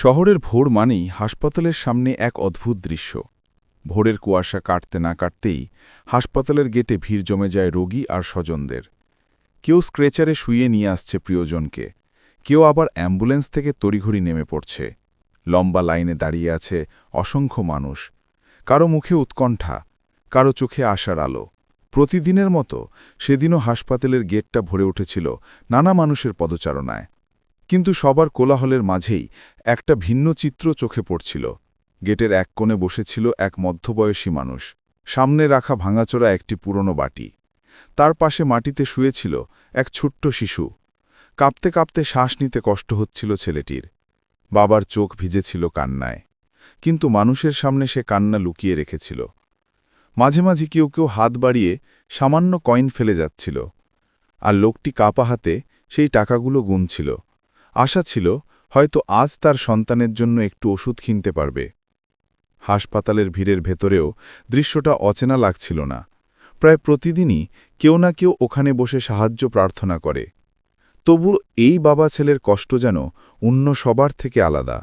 শহরের ভোর মানেই হাসপাতালের সামনে এক অদ্ভুত দৃশ্য। ভোরের কুয়াশা কাটতে না কাটতেই হাসপাতালের গেটে ভিড় জমে যায় রোগী আর স্বজনদের। কেউ স্ক্রেচারে শুয়ে নিয়ে আসছে প্রিয়জনকে, কেউ আবার অ্যাম্বুলেন্স থেকে তড়িঘড়ি নেমে পড়ছে। লম্বা লাইনে দাঁড়িয়ে আছে অসংখ্য মানুষ, কারও মুখে উৎকণ্ঠা, কারও চোখে আশার আলো। প্রতিদিনের মতো সেদিনও হাসপাতালের গেটটা ভরে উঠেছিল নানা মানুষের পদচারণায়। কিন্তু সবার কোলাহলের মাঝেই একটা ভিন্ন চিত্র চোখে পড়ছিল। গেটের এক কোণে বসেছিল এক মধ্যবয়সী মানুষ। সামনে রাখা ভাঙাচোরা একটি পুরনো বাটি। তার পাশে মাটিতে শুয়েছিল এক ছোট্ট শিশু। কাঁপতে কাঁপতে শ্বাস নিতে কষ্ট হচ্ছিল ছেলেটির। বাবার চোখ ভিজেছিল কান্নায়। কিন্তু মানুষের সামনে সে কান্না লুকিয়ে রেখেছিল। মাঝে মাঝে কেউ কেউ হাত বাড়িয়ে সামান্য কয়েন ফেলে যাচ্ছিল। আর লোকটি কাপা হাতে সেই টাকাগুলো গুনছিল। আশা ছিল হয়তো আজ তার সন্তানের জন্য একটু ওষুধ কিনতে পারবে। হাসপাতালের ভিড়ের ভেতরেও দৃশ্যটা অচেনা লাগছিল না। প্রায় প্রতিদিনই কেউ না কেউ ওখানে বসে সাহায্য প্রার্থনা করে। তবু এই বাবা ছেলের কষ্ট যেন অন্য সবার থেকে আলাদা,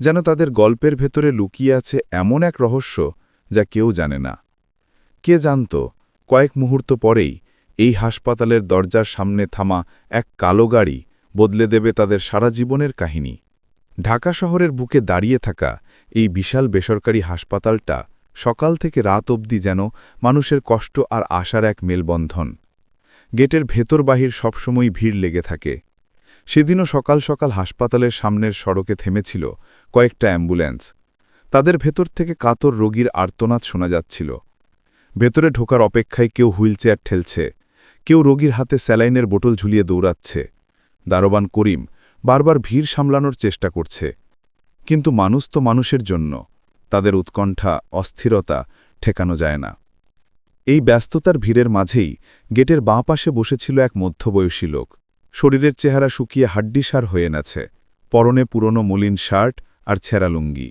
যেন তাদের গল্পের ভেতরে লুকিয়ে আছে এমন এক রহস্য যা কেউ জানে না। কে জানত, কয়েক মুহূর্ত পরেই এই হাসপাতালের দরজার সামনে থামা এক কালো গাড়ি বদলে দেবে তাদের সারা জীবনের কাহিনী। ঢাকা শহরের বুকে দাঁড়িয়ে থাকা এই বিশাল বেসরকারি হাসপাতালটা সকাল থেকে রাত অবধি যেন মানুষের কষ্ট আর আশার এক মেলবন্ধন। গেটের ভেতর বাহির সবসময় ভিড় লেগে থাকে। সেদিনও সকাল সকাল হাসপাতালের সামনের সড়কে থেমেছিল কয়েকটা অ্যাম্বুলেন্স। তাদের ভেতর থেকে কাতর রোগীর আর্তনাদ শোনা যাচ্ছিল। ভেতরে ঢোকার অপেক্ষায় কেউ হুইলচেয়ার ঠেলছে, কেউ রোগীর হাতে স্যালাইনের বোতল ঝুলিয়ে দৌড়াচ্ছে। দারোবান করিম বারবার ভিড় সামলানোর চেষ্টা করছে। কিন্তু মানুষ তো মানুষের জন্য, তাদের উৎকণ্ঠা, অস্থিরতা ঠেকানো যায় না। এই ব্যস্ততার ভিড়ের মাঝেই গেটের বাঁ পাশে বসেছিল এক মধ্যবয়সী লোক। শরীরের চেহারা শুকিয়ে হাড্ডিসার হয়ে নেছে পরনে পুরনো মলিন শার্ট আর ছেঁড়া লুঙ্গি।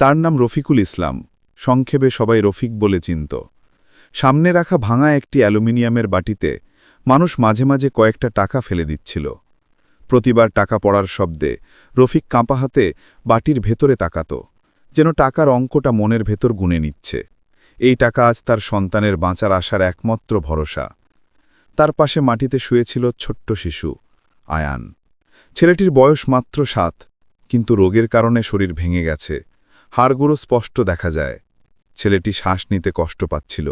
তার নাম রফিকুল ইসলাম, সংক্ষেপে সবাই রফিক বলে চিনত। সামনে রাখা ভাঙা একটি অ্যালুমিনিয়ামের বাটিতে মানুষ মাঝে মাঝে কয়েকটা টাকা ফেলে দিচ্ছিল। প্রতিবার টাকা পড়ার শব্দে রফিক কাঁপা হাতে বাটির ভেতরে তাকাত, যেন টাকার অঙ্কটা মনের ভেতর গুনে নিচ্ছে। এই টাকা আজ তার সন্তানের বাঁচার আশার একমাত্র ভরসা। তার পাশে মাটিতে শুয়েছিল ছোট্ট শিশু, আয়ান। ছেলেটির বয়স মাত্র সাত, কিন্তু রোগের কারণে শরীর ভেঙে গেছে। হাড়গুলো স্পষ্ট দেখা যায়। ছেলেটি শ্বাস নিতে কষ্ট পাচ্ছিল।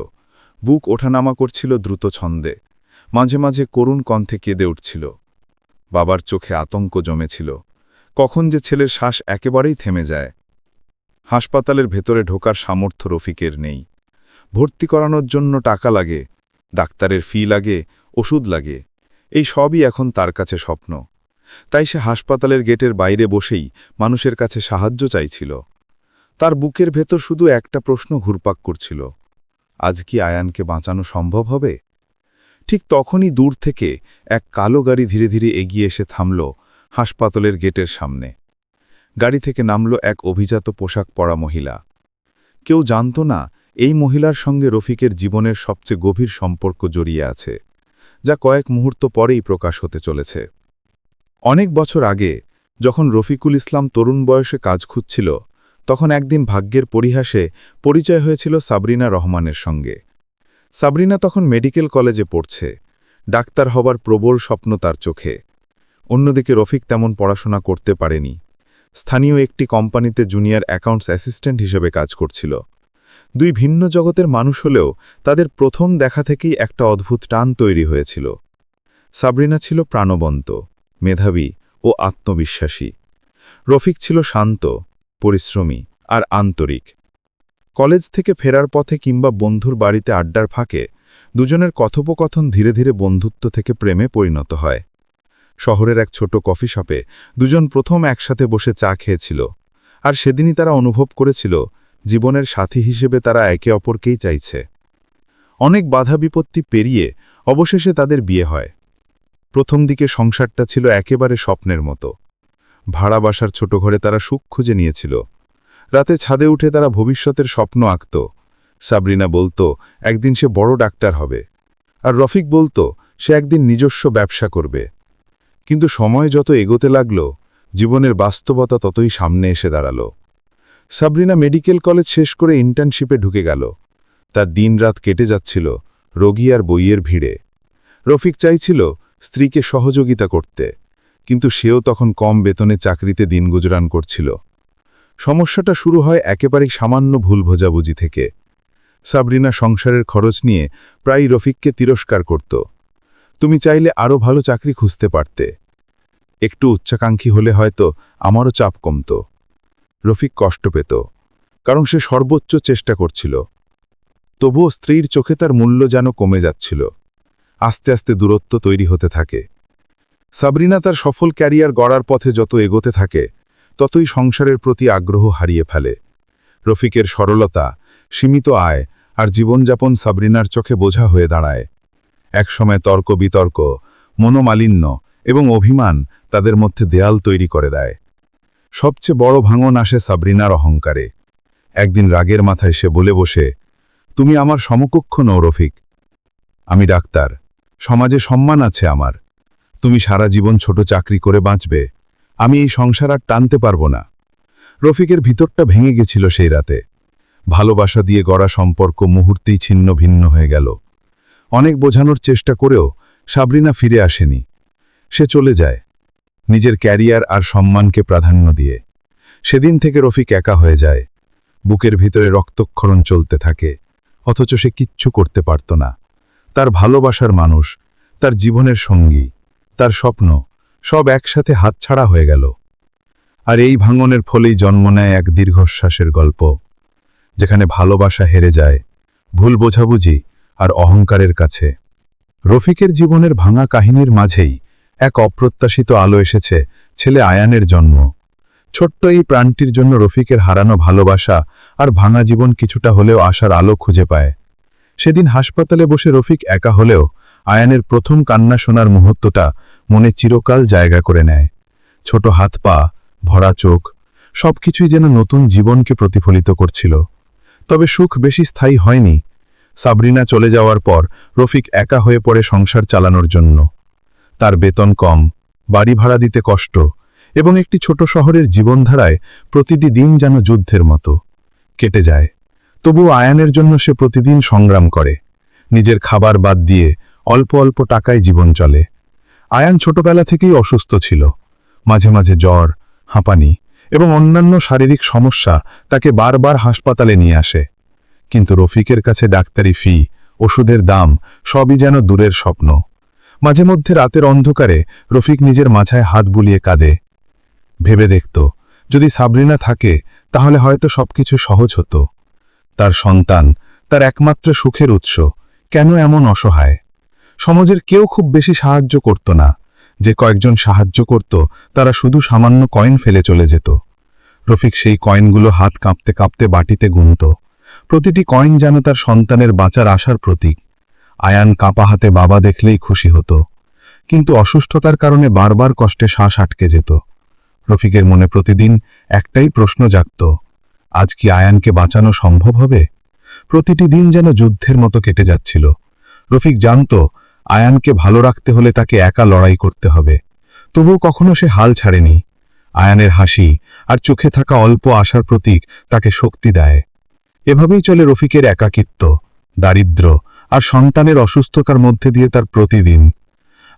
বুক ওঠানামা করছিল দ্রুত ছন্দে। মাঝে মাঝে করুণ কণ্ঠে কেঁদে উঠছিল। বাবার চোখে আতঙ্ক জমেছিল। কখন যে ছেলের শ্বাস একেবারেই থেমে যায়। হাসপাতালের ভেতরে ঢোকার সামর্থ্য রফিকের নেই। ভর্তি করানোর জন্য টাকা লাগে, ডাক্তারের ফি লাগে, ওষুধ লাগে, এই সবই এখন তার কাছে স্বপ্ন। তাই সে হাসপাতালের গেটের বাইরে বসেই মানুষের কাছে সাহায্য চাইছিল। তার বুকের ভেতর শুধু একটা প্রশ্ন ঘুরপাক করছিল, আজ কি আয়ানকে বাঁচানো সম্ভব হবে? ঠিক তখনই দূর থেকে এক কালো গাড়ি ধীরে ধীরে এগিয়ে এসে থামল হাসপাতালের গেটের সামনে। গাড়ি থেকে নামল এক অভিজাত পোশাক পরা মহিলা। কেউ জানত না এই মহিলার সঙ্গে রফিকের জীবনের সবচেয়ে গভীর সম্পর্ক জড়িয়ে আছে, যা কয়েক মুহূর্ত পরেই প্রকাশ হতে চলেছে। অনেক বছর আগে, যখন রফিকুল ইসলাম তরুণ বয়সে কাজ খুঁজছিল, তখন একদিন ভাগ্যের পরিহাসে পরিচয় হয়েছিল সাবরিনা রহমানের সঙ্গে। সাবরিনা তখন মেডিকেল কলেজে পড়ছে। ডাক্তার হবার প্রবল স্বপ্ন তার চোখে। অন্যদিকে রফিক তেমন পড়াশোনা করতে পারেনি। স্থানীয় একটি কোম্পানিতে জুনিয়র অ্যাকাউন্টস অ্যাসিস্ট্যান্ট হিসেবে কাজ করছিল। দুই ভিন্ন জগতের মানুষ হলেও তাদের প্রথম দেখা থেকেই একটা অদ্ভুত টান তৈরি হয়েছিল। সাবরিনা ছিল প্রাণবন্ত, মেধাবী ও আত্মবিশ্বাসী। রফিক ছিল শান্ত, পরিশ্রমী আর আন্তরিক। কলেজ থেকে ফেরার পথে কিংবা বন্ধুর বাড়িতে আড্ডার ফাঁকে, দুজনের কথোপকথন ধীরে ধীরে বন্ধুত্ব থেকে প্রেমে পরিণত হয়। শহরের এক ছোট কফি শপে দুজন প্রথম একসাথে বসে চা খেয়েছিল, আর সেদিনই তারা অনুভব করেছিল, জীবনের সাথী হিসেবে তারা একে অপরকেই চাইছে। অনেক বাধা বিপত্তি পেরিয়ে অবশেষে তাদের বিয়ে হয়। প্রথম দিকে সংসারটা ছিল একেবারে স্বপ্নের মতো। ভাড়া বাসার ছোট ঘরে তারা সুখ খুঁজে নিয়েছিল রাতে ছাদে উঠে তারা ভবিষ্যতের স্বপ্ন আঁকত। সাবরিনা বলতো, একদিন সে বড় ডাক্তার হবে। আর রফিক বলতো, সে একদিন নিজস্ব ব্যবসা করবে। কিন্তু সময় যত এগোতে লাগল, জীবনের বাস্তবতা ততই সামনে এসে দাঁড়াল। সাবরিনা মেডিকেল কলেজ শেষ করে ইন্টার্নশিপে ঢুকে গেল। তার দিনরাত কেটে যাচ্ছিল, রোগী আর বইয়ের ভিড়ে। রফিক চাইছিল স্ত্রীকে সহযোগিতা করতে, কিন্তু সেও তখন কম বেতনে চাকরিতে দিন গুজরান করছিল। সমস্যাটা শুরু হয় একেবারে সামান্য ভুল বোঝাবুঝি থেকে। সাবরিনা সংসারের খরচ নিয়ে প্রায় রফিককে তিরস্কার করত। তুমি চাইলে আরও ভালো চাকরি খুঁজতে পারতে। একটু উচ্চাকাঙ্ক্ষী হলে হয়তো আমারও চাপ কমত। রফিক কষ্ট পেত, কারণ সে সর্বোচ্চ চেষ্টা করছিল। তবুও স্ত্রীর চোখে তার মূল্য যেন কমে যাচ্ছিল। আস্তে আস্তে দূরত্ব তৈরি হতে থাকে। সাবরিনা তার সফল ক্যারিয়ার গড়ার পথে যত এগোতে থাকে ততই সংসারের প্রতি আগ্রহ হারিয়ে ফেলে। রফিকের সরলতা, সীমিত আয় আর জীবনযাপন সাবরিনার চোখে বোঝা হয়ে দাঁড়ায়। একসময় তর্ক বিতর্ক, মনোমালিন্য এবং অভিমান তাদের মধ্যে দেয়াল তৈরি করে দেয়। সবচেয়ে বড় ভাঙন আসে সাবরিনার অহংকারে। একদিন রাগের মাথায় সে বলে বসে, তুমি আমার সমকক্ষ নও রফিক। আমি ডাক্তার, সমাজে সম্মান আছে আমার। তুমি সারা জীবন ছোট চাকরি করে বাঁচবে। আমি এই সংসার আর টানতে পারব না। রফিকের ভিতরটা ভেঙে গেছিল সেই রাতে। ভালোবাসা দিয়ে গড়া সম্পর্ক মুহূর্তেই ছিন্ন ভিন্ন হয়ে গেল। অনেক বোঝানোর চেষ্টা করেও সাবরিনা ফিরে আসেনি। সে চলে যায়, নিজের ক্যারিয়ার আর সম্মানকে প্রাধান্য দিয়ে। সেদিন থেকে রফিক একা হয়ে যায়। বুকের ভিতরে রক্তক্ষরণ চলতে থাকে, অথচ সে কিচ্ছু করতে পারত না। তার ভালোবাসার মানুষ, তার জীবনের সঙ্গী, তার স্বপ্ন সব একসাথে হাতছাড়া হয়ে গেল। আর এই ভাঙনের ফলেই জন্ম নেয় এক দীর্ঘশ্বাসের গল্প, যেখানে ভালোবাসা হেরে যায়, ভুল বোঝাবুঝি আর অহংকারের কাছে। রফিকের জীবনের ভাঙা কাহিনীর মাঝেই এক অপ্রত্যাশিত আলো এসেছে ছেলে আয়ানের জন্ম। ছোট্ট এই প্রাণটির জন্য রফিকের হারানো ভালোবাসা আর ভাঙা জীবন কিছুটা হলেও আশার আলো খুঁজে পায়। সেদিন হাসপাতালে বসে রফিক একা হলেও আয়ানের প্রথম কান্না শোনার মুহূর্তটা মনে চিরকাল জায়গা করে নেয়। ছোট হাত পা, ভরা চোখ, সবকিছুই যেন নতুন জীবনকে প্রতিফলিত করছিল। তবে সুখ বেশি স্থায়ী হয়নি। সাবরিনা চলে যাওয়ার পর রফিক একা হয়ে পড়ে সংসার চালানোর জন্য। তার বেতন কম, বাড়ি ভাড়া দিতে কষ্ট এবং একটি ছোট শহরের জীবনধারায় প্রতিটি দিন যেন যুদ্ধের মতো। কেটে যায়। তবু আয়ানের জন্য সে প্রতিদিন সংগ্রাম করে। নিজের খাবার বাদ দিয়ে অল্প অল্প টাকায় জীবন চলে। আয়ান ছোটবেলা থেকেই অসুস্থ ছিল। মাঝে মাঝে জ্বর, হাঁপানি এবং অন্যান্য শারীরিক সমস্যা তাকে বারবার হাসপাতালে নিয়ে আসে। কিন্তু রফিকের কাছে ডাক্তারি ফি, ওষুধের দাম সবই যেন দূরের স্বপ্ন। মাঝে মধ্যে রাতের অন্ধকারে রফিক নিজের মাথায় হাত বুলিয়ে কাঁদে। ভেবে দেখত, যদি সাবরিনা থাকে, তাহলে হয়তো সবকিছু সহজ হতো। তার সন্তান তার একমাত্র সুখের উৎস, কেন এমন অসহায়? সমাজের কেউ খুব বেশি সাহায্য করত না। যে কয়েকজন সাহায্য করত, তারা শুধু সামান্য কয়েন ফেলে চলে যেত। রফিক সেই কয়েনগুলো হাত কাঁপতে কাঁপতে বাটিতে গুনত। প্রতিটি কয়েন যেন তার সন্তানের বাঁচার আশার প্রতীক। আয়ান কাঁপা হাতে বাবা দেখলেই খুশি হতো। কিন্তু অসুস্থতার কারণে বারবার কষ্টে শ্বাস আটকে যেত। রফিকের মনে প্রতিদিন একটাই প্রশ্ন জাগত, আজ কি আয়ানকে বাঁচানো সম্ভব হবে? প্রতিটি দিন যেন যুদ্ধের মতো কেটে যাচ্ছিল। রফিক জানত আয়ানকে ভালো রাখতে হলে তাকে একা লড়াই করতে হবে। তবুও কখনো সে হাল ছাড়েনি। আয়ানের হাসি আর চোখে থাকা অল্প আশার প্রতীক তাকে শক্তি দেয়। এভাবেই চলে রফিকের একাকিত্ব, দারিদ্র আর সন্তানের অসুস্থতার মধ্যে দিয়ে তার প্রতিদিন।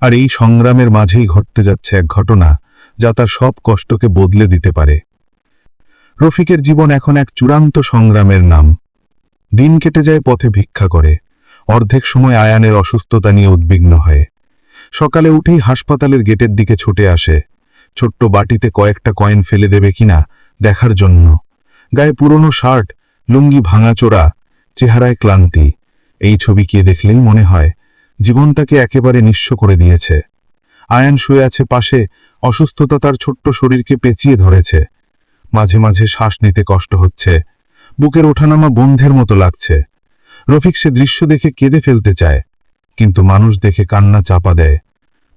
আর এই সংগ্রামের মাঝেই ঘটতে যাচ্ছে এক ঘটনা যা তার সব কষ্টকে বদলে দিতে পারে। রফিকের জীবন এখন এক চূড়ান্ত সংগ্রামের নাম। দিন কেটে যায় পথে ভিক্ষা করে। অর্ধেক সময় আয়ানের অসুস্থতা নিয়ে উদ্বিগ্ন হয়। সকালে উঠেই হাসপাতালের গেটের দিকে ছুটে আসে। ছোট্ট বাটিতে কয়েকটা কয়েন ফেলে দেবে কিনা দেখার জন্য। গায়ে পুরনো শার্ট, লুঙ্গি ভাঙাচোরা চেহারায় ক্লান্তি। এই ছবি কে দেখলেই মনে হয়, জীবন তাকে একেবারে নিঃস্ব করে দিয়েছে। আয়ান শুয়ে আছে পাশে, অসুস্থতা তার ছোট্ট শরীরকে পেঁচিয়ে ধরেছে। মাঝে মাঝে শ্বাস নিতে কষ্ট হচ্ছে। বুকের ওঠানামা বন্ধের মতো লাগছে। রফিক সে দৃশ্য দেখে কেঁদে ফেলতে চায়, কিন্তু মানুষ দেখে কান্না চাপা দেয়।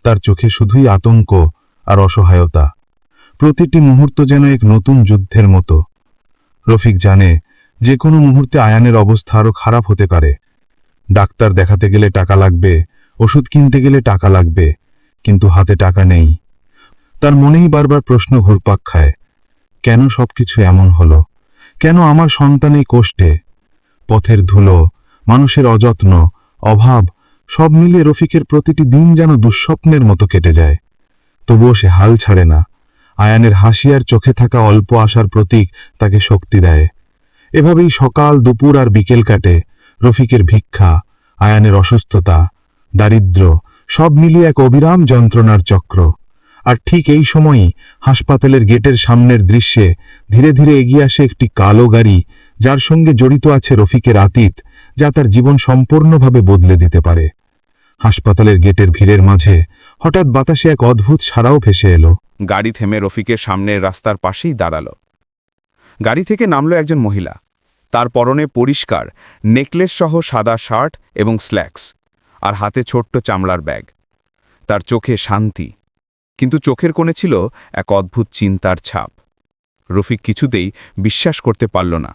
তার চোখে শুধুই আতঙ্ক আর অসহায়তা। প্রতিটি মুহূর্ত যেন এক নতুন যুদ্ধের মতো। রফিক জানে, যে কোনো মুহূর্তে আয়ানের অবস্থা আরও খারাপ হতে পারে। ডাক্তার দেখাতে গেলে টাকা লাগবে, ওষুধ কিনতে গেলে টাকা লাগবে, কিন্তু হাতে টাকা নেই। তার মনেই বারবার প্রশ্ন ঘুরপাক খায়, কেন সবকিছু এমন হলো? কেন আমার সন্তান এই কষ্টে? পথের ধুলো মানুষের অযত্ন, অভাব, সব মিলিয়ে রফিকের প্রতিটি দিন যেন দুঃস্বপ্নের মতো কেটে যায়। তবুও সে হাল ছাড়ে না। আয়ানের হাসিয়ার চোখে থাকা অল্প আশার প্রতীক তাকে শক্তি দেয়। এভাবেই সকাল, দুপুর আর বিকেল কাটে রফিকের ভিক্ষা, আয়ানের অসুস্থতা দারিদ্র্য সব মিলিয়ে এক অবিরাম যন্ত্রণার চক্র। আর ঠিক এই সময়ই হাসপাতালের গেটের সামনের দৃশ্যে ধীরে ধীরে এগিয়ে আসে একটি কালো গাড়ি যার সঙ্গে জড়িত আছে রফিকের আতীত, যা তার জীবন সম্পূর্ণভাবে বদলে দিতে পারে। হাসপাতালের গেটের ভিড়ের মাঝে হঠাৎ বাতাসে এক অদ্ভুত সারাও ভেসে এলো। গাড়ি থেমে রফিকের সামনের রাস্তার পাশেই দাঁড়াল। গাড়ি থেকে নামল একজন মহিলা। তার পরনে পরিষ্কার, নেকলেস সহ সাদা শার্ট এবং স্ল্যাক্স আর হাতে ছোট্ট চামড়ার ব্যাগ। তার চোখে শান্তি, কিন্তু চোখের কোণে ছিল এক অদ্ভুত চিন্তার ছাপ। রফিক কিছুতেই বিশ্বাস করতে পারল না।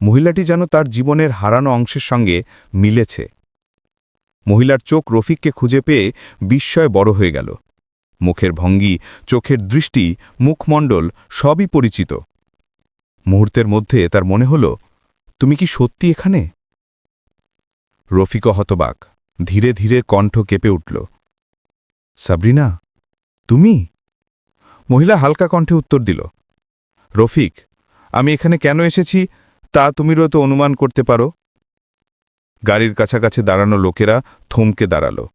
মহিলাটি যেন তার জীবনের হারানো অংশের সঙ্গে মিলেছে। মহিলার চোখ রফিককে খুঁজে পেয়ে বিস্ময় বড় হয়ে গেল। মুখের ভঙ্গি, চোখের দৃষ্টি, মুখমণ্ডল সবই পরিচিত। মুহূর্তের মধ্যে তার মনে হল, তুমি কি সত্যি এখানে? রফিক হতবাক। ধীরে ধীরে কণ্ঠ কেঁপে উঠল, সাবরিনা, তুমি? মহিলা হালকা কণ্ঠে উত্তর দিল, রফিক, আমি এখানে কেন এসেছি? তা তুমিও তো অনুমান করতে পারো। গাড়ির কাছাকাছি দাঁড়ানো লোকেরা থমকে দাঁড়াল।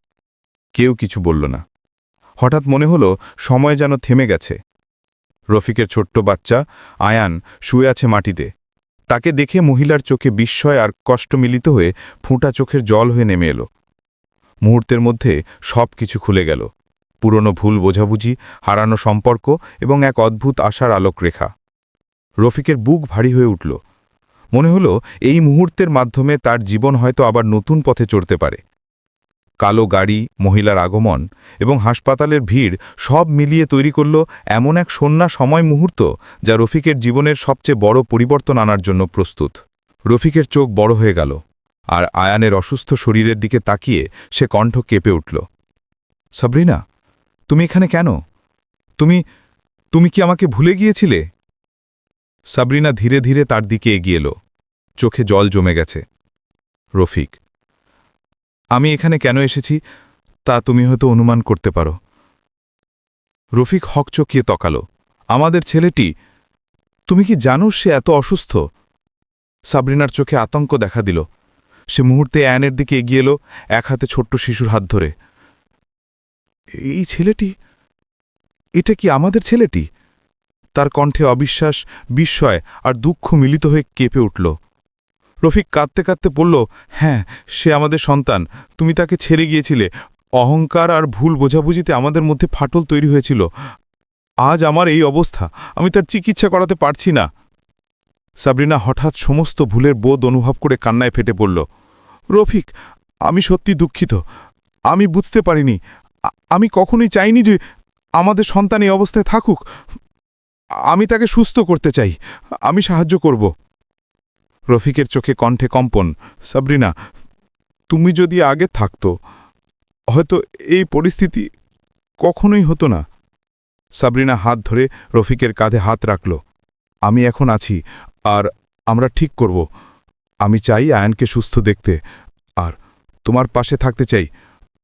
কেউ কিছু বলল না। হঠাৎ মনে হলো সময় যেন থেমে গেছে। রফিকের ছোট্ট বাচ্চা আয়ান শুয়ে আছে মাটিতে। তাকে দেখে মহিলার চোখে বিস্ময় আর কষ্ট মিলিত হয়ে ফুঁটা চোখের জল হয়ে নেমে এলো। মুহূর্তের মধ্যে সব কিছু খুলে গেল। পুরনো ভুল বোঝাবুঝি, হারানো সম্পর্ক এবং এক অদ্ভুত আশার আলোক রেখা রফিকের বুক ভারী হয়ে উঠল। মনে হলো এই মুহূর্তের মাধ্যমে তার জীবন হয়তো আবার নতুন পথে চড়তে পারে। কালো গাড়ি, মহিলার আগমন এবং হাসপাতালের ভিড় সব মিলিয়ে তৈরি করল এমন এক সন্না সময় মুহূর্ত যা রফিকের জীবনের সবচেয়ে বড় পরিবর্তন আনার জন্য প্রস্তুত। রফিকের চোখ বড় হয়ে গেল আর আয়ানের অসুস্থ শরীরের দিকে তাকিয়ে সে কণ্ঠ কেঁপে উঠল। সাবরিনা, তুমি এখানে কেন? তুমি তুমি কি আমাকে ভুলে গিয়েছিলে? সাবরিনা ধীরে ধীরে তার দিকে এগিয়ে এলো। চোখে জল জমে গেছে। রফিক, আমি এখানে কেন এসেছি তা তুমি হয়তো অনুমান করতে পারো। রফিক হক চকিয়ে তকালো। আমাদের ছেলেটি, তুমি কি জানো সে এত অসুস্থ? সাবরিনার চোখে আতঙ্ক দেখা দিল। সে মুহূর্তে অ্যানের দিকে এগিয়ে এলো এক হাতে ছোট্ট শিশুর হাত ধরে। এই ছেলেটি, এটা কি আমাদের ছেলেটি? তার কণ্ঠে অবিশ্বাস, বিস্ময় আর দুঃখ মিলিত হয়ে কেঁপে উঠল। রফিক কাঁদতে কাঁদতে বলল হ্যাঁ সে আমাদের সন্তান। তুমি তাকে ছেড়ে গিয়েছিলে। অহংকার আর ভুল বোঝাবুঝিতে আমাদের মধ্যে ফাটল তৈরি হয়েছিল। আজ আমার এই অবস্থা। আমি তার চিকিৎসা করাতে পারছি না। সাবরিনা হঠাৎ সমস্ত ভুলের বোধ অনুভব করে কান্নায় ফেটে পড়ল। রফিক, আমি সত্যি দুঃখিত। আমি বুঝতে পারিনি। আমি কখনোই চাইনি যে আমাদের সন্তান এই অবস্থায় থাকুক। আমি তাকে সুস্থ করতে চাই। আমি সাহায্য করব। রফিকের চোখে কণ্ঠে কম্পন, সাবরিনা, তুমি যদি আগে থাকতো, হয়তো এই পরিস্থিতি কখনোই হতো না। সাবরিনা হাত ধরে রফিকের কাঁধে হাত রাখল। আমি এখন আছি, আর আমরা ঠিক করব। আমি চাই আয়নকে সুস্থ দেখতে, আর তোমার পাশে থাকতে চাই।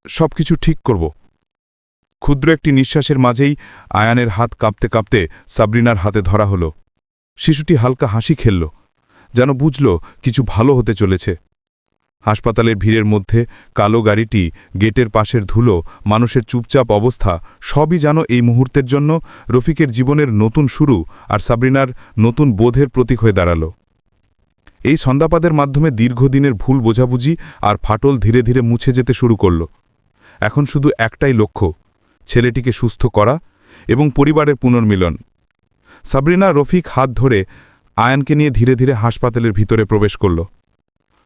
সব কিছু ঠিক করব। ক্ষুদ্র একটি নিঃশ্বাসের মাঝেই আয়ানের হাত কাঁপতে কাঁপতে সাবরিনার হাতে ধরা হলো। শিশুটি হালকা হাসি খেলল, যেন বুঝল কিছু ভালো হতে চলেছে। হাসপাতালের ভিড়ের মধ্যে কালো গাড়িটি, গেটের পাশের ধুলো, মানুষের চুপচাপ অবস্থা, সবই যেন এই মুহূর্তের জন্য রফিকের জীবনের নতুন শুরু আর সাবরিনার নতুন বোধের প্রতীক হয়ে দাঁড়াল। এই সন্ধ্যাপাদের মাধ্যমে দীর্ঘদিনের ভুল বোঝাবুঝি আর ফাটল ধীরে ধীরে মুছে যেতে শুরু করল। এখন শুধু একটাই লক্ষ্য ছেলেটিকে সুস্থ করা এবং পরিবারের পুনর্মিলন। সাবরিনা রফিক হাত ধরে আয়ানকে নিয়ে ধীরে ধীরে হাসপাতালের ভিতরে প্রবেশ করল।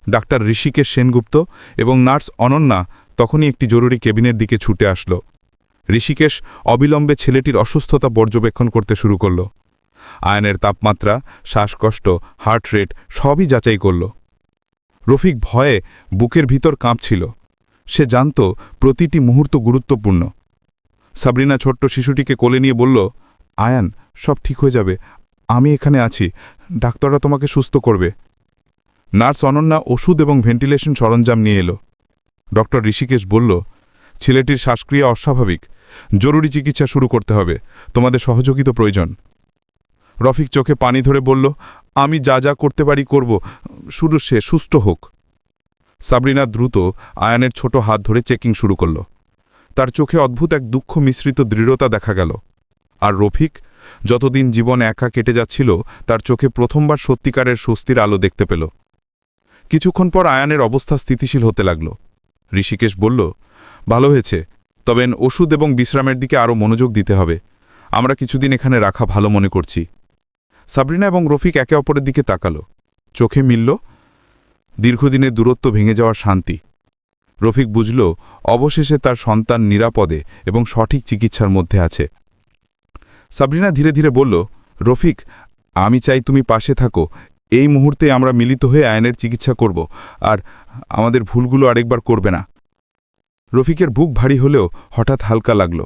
ডাক্তার ঋষিকেশ সেনগুপ্ত এবং নার্স অনন্যা তখনই একটি জরুরি কেবিনের দিকে ছুটে আসলো। ঋষিকেশ অবিলম্বে ছেলেটির অসুস্থতা পর্যবেক্ষণ করতে শুরু করল। আয়নের তাপমাত্রা, শ্বাসকষ্ট, হার্ট রেট সবই যাচাই করল। রফিক ভয়ে বুকের ভিতর কাঁপছিল। সে জানত প্রতিটি মুহূর্ত গুরুত্বপূর্ণ। সাবরিনা ছোট্ট শিশুটিকে কোলে নিয়ে বলল, আয়ান, সব ঠিক হয়ে যাবে। আমি এখানে আছি। ডাক্তাররা তোমাকে সুস্থ করবে। নার্স অনন্যা ওষুধ এবং ভেন্টিলেশন সরঞ্জাম নিয়ে এলো। ডক্টর ঋষিকেশ বলল, ছেলেটির শ্বাসক্রিয়া অস্বাভাবিক। জরুরি চিকিৎসা শুরু করতে হবে। তোমাদের সহযোগিতা প্রয়োজন। রফিক চোখে পানি ধরে বলল, আমি যা যা করতে পারি করব। শুধু সে সুস্থ হোক। সাবরিনা দ্রুত আয়ানের ছোট হাত ধরে চেকিং শুরু করল। তার চোখে অদ্ভুত এক দুঃখ মিশ্রিত দৃঢ়তা দেখা গেল। আর রফিক, যতদিন জীবন একা কেটে যাচ্ছিল, তার চোখে প্রথমবার সত্যিকারের স্বস্তির আলো দেখতে পেল। কিছুক্ষণ পর আয়ানের অবস্থা স্থিতিশীল হতে লাগল। ঋষিকেশ বলল, ভালো হয়েছে, তবে ওষুধ এবং বিশ্রামের দিকে আরও মনোযোগ দিতে হবে। আমরা কিছুদিন এখানে রাখা ভালো মনে করছি। সাবরিনা এবং রফিক একে অপরের দিকে তাকালো। চোখে মিলল, দীর্ঘদিনের দূরত্ব ভেঙে যাওয়ার শান্তি। রফিক বুঝল, অবশেষে তার সন্তান নিরাপদে এবং সঠিক চিকিৎসার মধ্যে আছে। সাবরিনা ধীরে ধীরে বলল, রফিক, আমি চাই তুমি পাশে থাকো। এই মুহূর্তে আমরা মিলিত হয়ে আয়নের চিকিৎসা করব, আর আমাদের ভুলগুলো আরেকবার করবে না। রফিকের বুক ভারী হলেও হঠাৎ হালকা লাগল।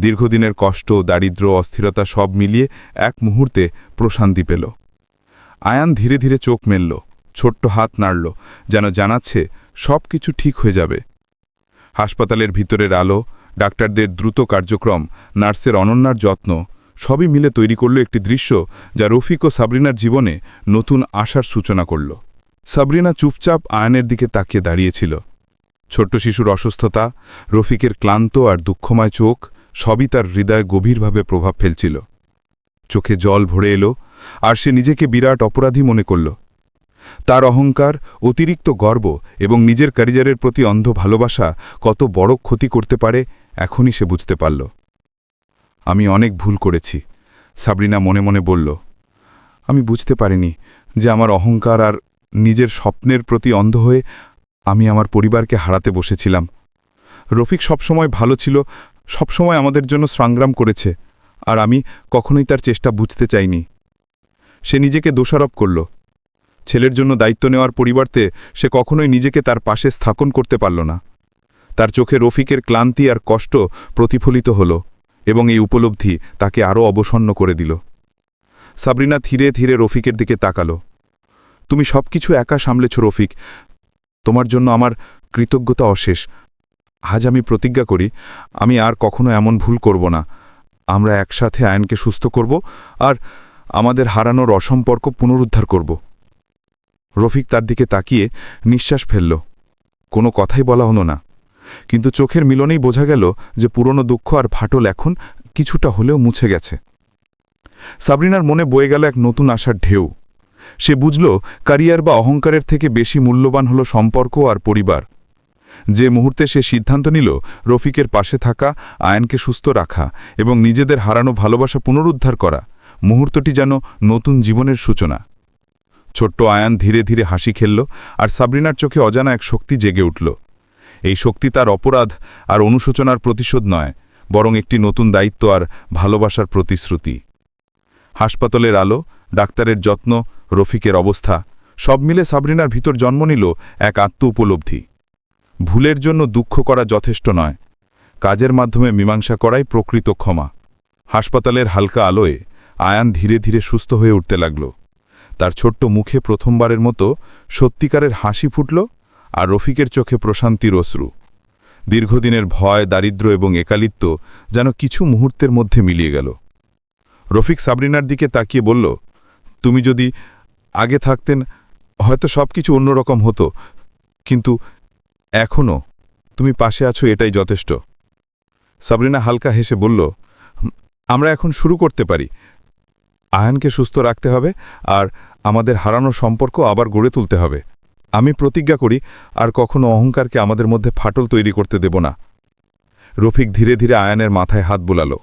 দীর্ঘদিনের কষ্ট, দারিদ্র, অস্থিরতা সব মিলিয়ে এক মুহূর্তে প্রশান্তি পেল। আয়ান ধীরে ধীরে চোখ মেলল, ছোট্ট হাত নাড়ল, যেন জানাচ্ছে সব কিছু ঠিক হয়ে যাবে। হাসপাতালের ভিতরের আলো, ডাক্তারদের দ্রুত কার্যক্রম, নার্সের অনন্যার যত্ন, সবই মিলে তৈরি করল একটি দৃশ্য যা রফিক ও সাবরিনার জীবনে নতুন আশার সূচনা করল। সাবরিনা চুপচাপ আয়নের দিকে তাকিয়ে দাঁড়িয়েছিল। ছোট্ট শিশুর অসুস্থতা, রফিকের ক্লান্ত আর দুঃখময় চোখ, সবই তার হৃদয়ে গভীরভাবে প্রভাব ফেলছিল। চোখে জল ভরে এলো, আর সে নিজেকে বিরাট অপরাধী মনে করল। তার অহংকার, অতিরিক্ত গর্ব এবং নিজের ক্যারিয়ারের প্রতি অন্ধ ভালোবাসা কত বড় ক্ষতি করতে পারে, এখনই সে বুঝতে পারল। আমি অনেক ভুল করেছি, সাবরিনা মনে মনে বলল। আমি বুঝতে পারিনি যে আমার অহংকার আর নিজের স্বপ্নের প্রতি অন্ধ হয়ে আমি আমার পরিবারকে হারাতে বসেছিলাম। রফিক সবসময় ভালো ছিল, সবসময় আমাদের জন্য সংগ্রাম করেছে, আর আমি কখনোই তার চেষ্টা বুঝতে চাইনি। সে নিজেকে দোষারোপ করল। ছেলের জন্য দায়িত্ব নেওয়ার পরিবর্তে সে কখনোই নিজেকে তার পাশে স্থাপন করতে পারল না। তার চোখে রফিকের ক্লান্তি আর কষ্ট প্রতিফলিত হল এবং এই উপলব্ধি তাকে আরও অবসন্ন করে দিল। সাবরিনা ধীরে ধীরে রফিকের দিকে তাকালো। তুমি সব কিছু একা সামলেছ রফিক। তোমার জন্য আমার কৃতজ্ঞতা অশেষ। আজ আমি প্রতিজ্ঞা করি, আমি আর কখনো এমন ভুল করব না। আমরা একসাথে আয়নকে সুস্থ করব আর আমাদের হারানোর অসম্পর্ক পুনরুদ্ধার করব। রফিক তার দিকে তাকিয়ে নিঃশ্বাস ফেলল। কোনো কথাই বলা হলো না। কিন্তু চোখের মিলনেই বোঝা গেল যে পুরনো দুঃখ আর ফাটল এখন কিছুটা হলেও মুছে গেছে। সাবরিনার মনে বয়ে গেল এক নতুন আশার ঢেউ। সে বুঝল ক্যারিয়ার বা অহংকারের থেকে বেশি মূল্যবান হল সম্পর্ক আর পরিবার। যে মুহূর্তে সে সিদ্ধান্ত নিল রফিকের পাশে থাকা, আয়নকে সুস্থ রাখা এবং নিজেদের হারানো ভালোবাসা পুনরুদ্ধার করা, মুহূর্তটি যেন নতুন জীবনের সূচনা। ছোট্ট আয়ান ধীরে ধীরে হাসি খেলল আর সাবরিনার চোখে অজানা এক শক্তি জেগে উঠল। এই শক্তি তার অপরাধ আর অনুশোচনার প্রতিশোধ নয়, বরং একটি নতুন দায়িত্ব আর ভালোবাসার প্রতিশ্রুতি। হাসপাতালের আলো, ডাক্তারের যত্ন, রফিকের অবস্থা, সব মিলে সাবরিনার ভিতর জন্ম নিল এক আত্ম উপলব্ধি ভুলের জন্য দুঃখ করা যথেষ্ট নয়, কাজের মাধ্যমে মীমাংসা করাই প্রকৃত ক্ষমা। হাসপাতালের হালকা আলোয় আয়ান ধীরে ধীরে সুস্থ হয়ে উঠতে লাগল। তার ছোট্ট মুখে প্রথমবারের মতো সত্যিকারের হাসি ফুটল আর রফিকের চোখে প্রশান্তির অশ্রু। দীর্ঘদিনের ভয়, দারিদ্র এবং একালিত্ব যেন কিছু মুহূর্তের মধ্যে মিলিয়ে গেল। রফিক সাবরিনার দিকে তাকিয়ে বলল, তুমি যদি আগে থাকতেন, হয়তো সব কিছু অন্যরকম হতো। কিন্তু এখনও তুমি পাশে আছো, এটাই যথেষ্ট। সাবরিনা হালকা হেসে বলল, আমরা এখন শুরু করতে পারি। আয়নকে সুস্থ রাখতে হবে আর আমাদের হারানো সম্পর্ক আবার গড়ে তুলতে হবে। আমি প্রতিজ্ঞা করি, আর কখনো অহংকারকে আমাদের মধ্যে ফাটল তৈরি করতে দেব না। রফিক ধীরে ধীরে আয়ানের মাথায় হাত বুলালো।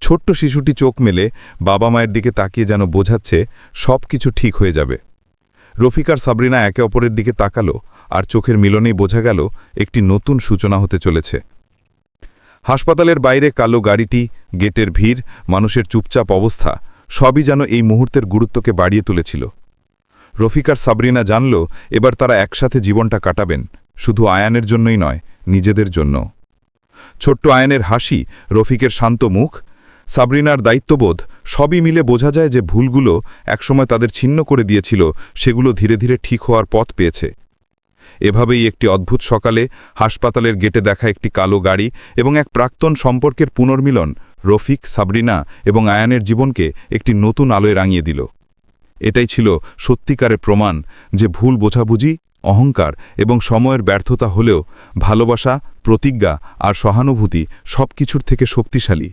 ছোট্ট শিশুটি চোখ মেলে বাবা মায়ের দিকে তাকিয়ে যেন বোঝাচ্ছে সব কিছু ঠিক হয়ে যাবে। রফিক আর সাবরিনা একে অপরের দিকে তাকালো, আর চোখের মিলনেই বোঝা গেল একটি নতুন সূচনা হতে চলেছে। হাসপাতালের বাইরে কালো গাড়িটি, গেটের ভিড়, মানুষের চুপচাপ অবস্থা সবই যেন এই মুহূর্তের গুরুত্বকে বাড়িয়ে তুলেছিল। রফিক আর সাবরিনা জানল, এবার তারা একসাথে জীবনটা কাটাবেন, শুধু আয়ানের জন্যই নয়, নিজেদের জন্য। ছোট্ট আয়নের হাসি, রফিকের শান্ত মুখ, সাবরিনার দায়িত্ববোধ, সবই মিলে বোঝা যায় যে ভুলগুলো একসময় তাদের ছিন্ন করে দিয়েছিল, সেগুলো ধীরে ধীরে ঠিক হওয়ার পথ পেয়েছে। এভাবেই একটি অদ্ভুত সকালে হাসপাতালের গেটে দেখা একটি কালো গাড়ি এবং এক প্রাক্তন সম্পর্কের পুনর্মিলন রফিক, সাবরিনা এবং আয়ানের জীবনকে একটি নতুন আলোয় রাঙিয়ে দিল। এটাই ছিল সত্যিকারের প্রমাণ যে ভুল বোঝাবুঝি, অহংকার এবং সময়ের ব্যর্থতা হলেও ভালোবাসা, প্রতিজ্ঞা আর সহানুভূতি সব কিছুর থেকে শক্তিশালী।